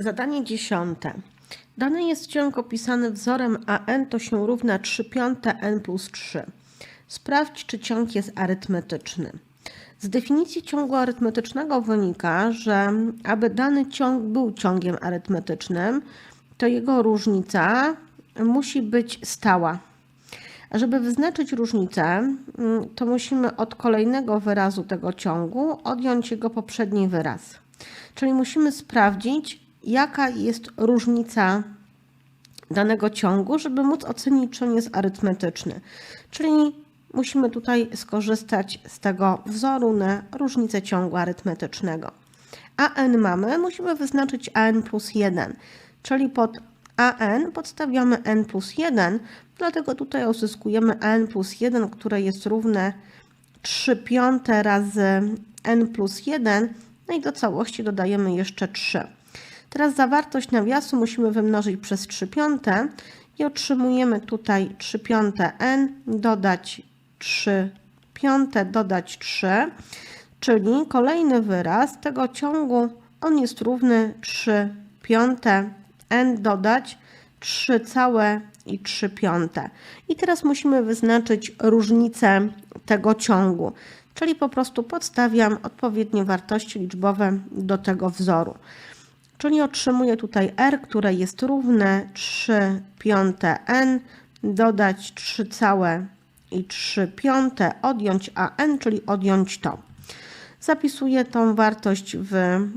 Zadanie dziesiąte. Dany jest ciąg opisany wzorem AN to się równa 3 piąte n plus 3. Sprawdź, czy ciąg jest arytmetyczny. Z definicji ciągu arytmetycznego wynika, że aby dany ciąg był ciągiem arytmetycznym, to jego różnica musi być stała. A żeby wyznaczyć różnicę, mm, to musimy od kolejnego wyrazu tego ciągu odjąć jego poprzedni wyraz. Czyli musimy sprawdzić, jaka jest różnica danego ciągu, żeby móc ocenić, czy on jest arytmetyczny. Czyli musimy tutaj skorzystać z tego wzoru na różnicę ciągu arytmetycznego. AN mamy, musimy wyznaczyć AN plus 1, czyli pod AN podstawiamy n plus 1, dlatego tutaj uzyskujemy n plus 1, które jest równe 3 piąte razy n plus 1, no i do całości dodajemy jeszcze 3. Teraz zawartość nawiasu musimy wymnożyć przez 3 piąte i otrzymujemy tutaj 3 piąte n, dodać 3 piąte, dodać 3, czyli kolejny wyraz tego ciągu, on jest równy 3 piąte n dodać 3 całe i 3 piąte. I teraz musimy wyznaczyć różnicę tego ciągu, czyli po prostu podstawiam odpowiednie wartości liczbowe do tego wzoru. Czyli otrzymuję tutaj r, które jest równe 3 piąte n, dodać 3 całe i 3 piąte, odjąć an, czyli odjąć to. Zapisuję tą wartość w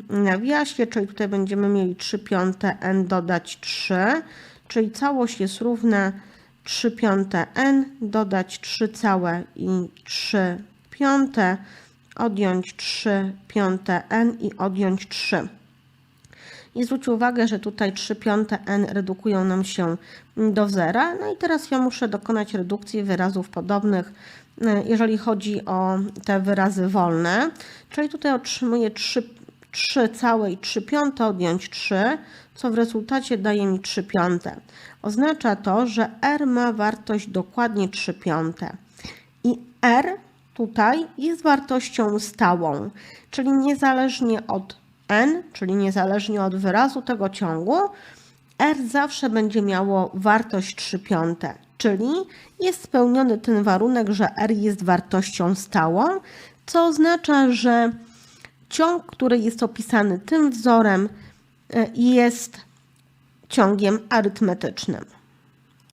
nawiasie, czyli tutaj będziemy mieli 3 piąte n dodać 3, czyli całość jest równa 3 piąte n dodać 3 całe i 3 piąte, odjąć 3 piąte n i odjąć 3. I zwróć uwagę, że tutaj 3 piąte n redukują nam się do zera. No i teraz ja muszę dokonać redukcji wyrazów podobnych, e, jeżeli chodzi o te wyrazy wolne. Czyli tutaj otrzymuję 3, 3 całe i 3 piąte odjąć 3, co w rezultacie daje mi 3 piąte. Oznacza to, że r ma wartość dokładnie 3 piąte. I r tutaj jest wartością stałą, czyli niezależnie od n, czyli niezależnie od wyrazu tego ciągu, r zawsze będzie miało wartość 3 piąte, czyli jest spełniony ten warunek, że r jest wartością stałą, co oznacza, że ciąg, który jest opisany tym wzorem, e, jest ciągiem arytmetycznym.